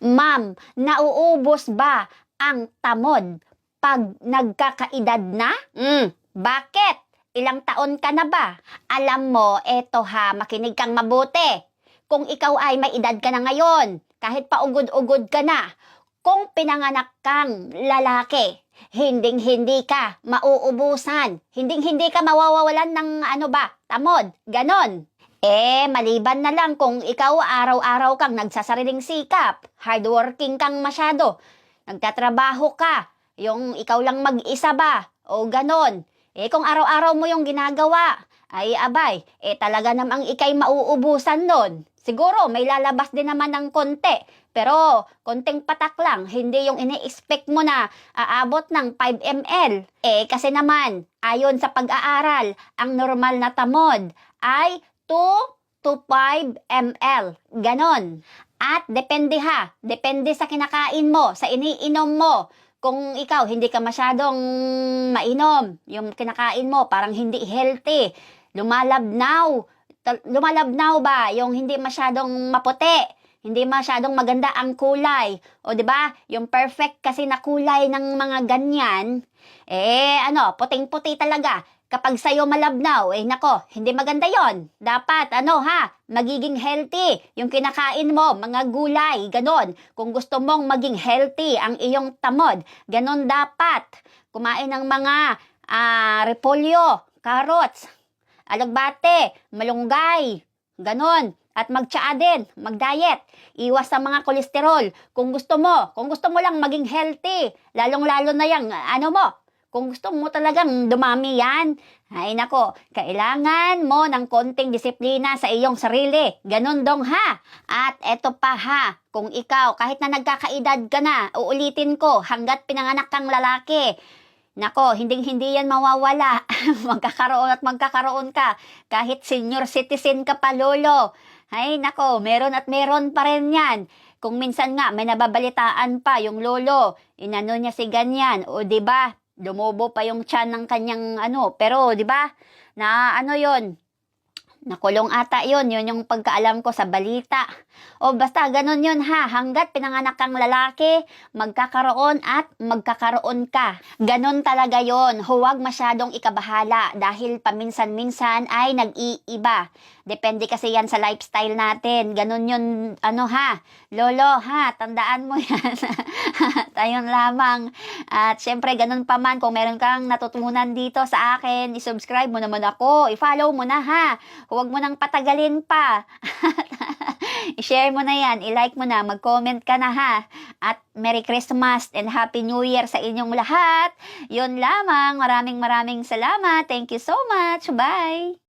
Ma'am, nauubos ba ang tamod pag nagkakaedad na? Mm, bakit? Ilang taon ka na ba? Alam mo, eto ha, makinig kang mabuti. Kung ikaw ay may edad ka na ngayon, kahit paugod-ugod ka na, kung pinanganak kang lalaki, hinding-hindi ka mauubusan, hinding-hindi ka mawawalan ng ano ba, tamod, ganon. Eh, maliban na lang kung ikaw araw-araw kang nagsasariling sikap, hardworking kang masyado, nagtatrabaho ka, yung ikaw lang mag-isa ba, o ganon. Eh, kung araw-araw mo yung ginagawa, ay abay, eh talaga namang ikay mauubusan nun. Siguro, may lalabas din naman ng konti. Pero, konting patak lang, hindi yung ini-expect mo na aabot ng 5 ml. Eh, kasi naman, ayon sa pag-aaral, ang normal na tamod ay 2 to 5 ml. Ganon. At depende ha, depende sa kinakain mo, sa iniinom mo. Kung ikaw hindi ka masyadong mainom, yung kinakain mo parang hindi healthy, lumalabnaw, lumalabnaw ba yung hindi masyadong maputi, hindi masyadong maganda ang kulay. O 'di ba? Yung perfect kasi na kulay ng mga ganyan, eh ano, puting-puti talaga. Kapag sa'yo malabnaw, eh nako, hindi maganda yon. Dapat, ano ha, magiging healthy. Yung kinakain mo, mga gulay, ganon. Kung gusto mong maging healthy ang iyong tamod, ganon dapat. Kumain ng mga ah, repolyo, carrots, alagbate, malunggay, ganon. At magtsaa din, mag-diet. Iwas sa mga kolesterol. Kung gusto mo, kung gusto mo lang maging healthy, lalong-lalo na yang, ano mo, kung gusto mo talagang dumami yan, ay nako, kailangan mo ng konting disiplina sa iyong sarili. Ganun dong ha. At eto pa ha, kung ikaw, kahit na nagkakaedad ka na, uulitin ko, hanggat pinanganak kang lalaki, Nako, hinding-hindi yan mawawala. magkakaroon at magkakaroon ka. Kahit senior citizen ka pa, lolo. Ay, nako, meron at meron pa rin yan. Kung minsan nga, may nababalitaan pa yung lolo. Inano niya si ganyan. O, ba Lumobo pa yung tiyan ng kanyang ano. Pero, di ba na ano yon Nakulong ata yon yun yung pagkaalam ko sa balita. O basta ganun yun ha, hanggat pinanganak kang lalaki, magkakaroon at magkakaroon ka. Ganun talaga yon huwag masyadong ikabahala dahil paminsan-minsan ay nag-iiba. Depende kasi yan sa lifestyle natin. Ganun yun, ano ha, lolo ha, tandaan mo yan. Tayon lamang. At syempre, ganun pa man, kung meron kang natutunan dito sa akin, isubscribe mo naman ako, i-follow mo na ha. Huwag mo nang patagalin pa. I-share mo na yan, i-like mo na, mag-comment ka na ha. At Merry Christmas and Happy New Year sa inyong lahat. Yun lamang, maraming maraming salamat. Thank you so much. Bye!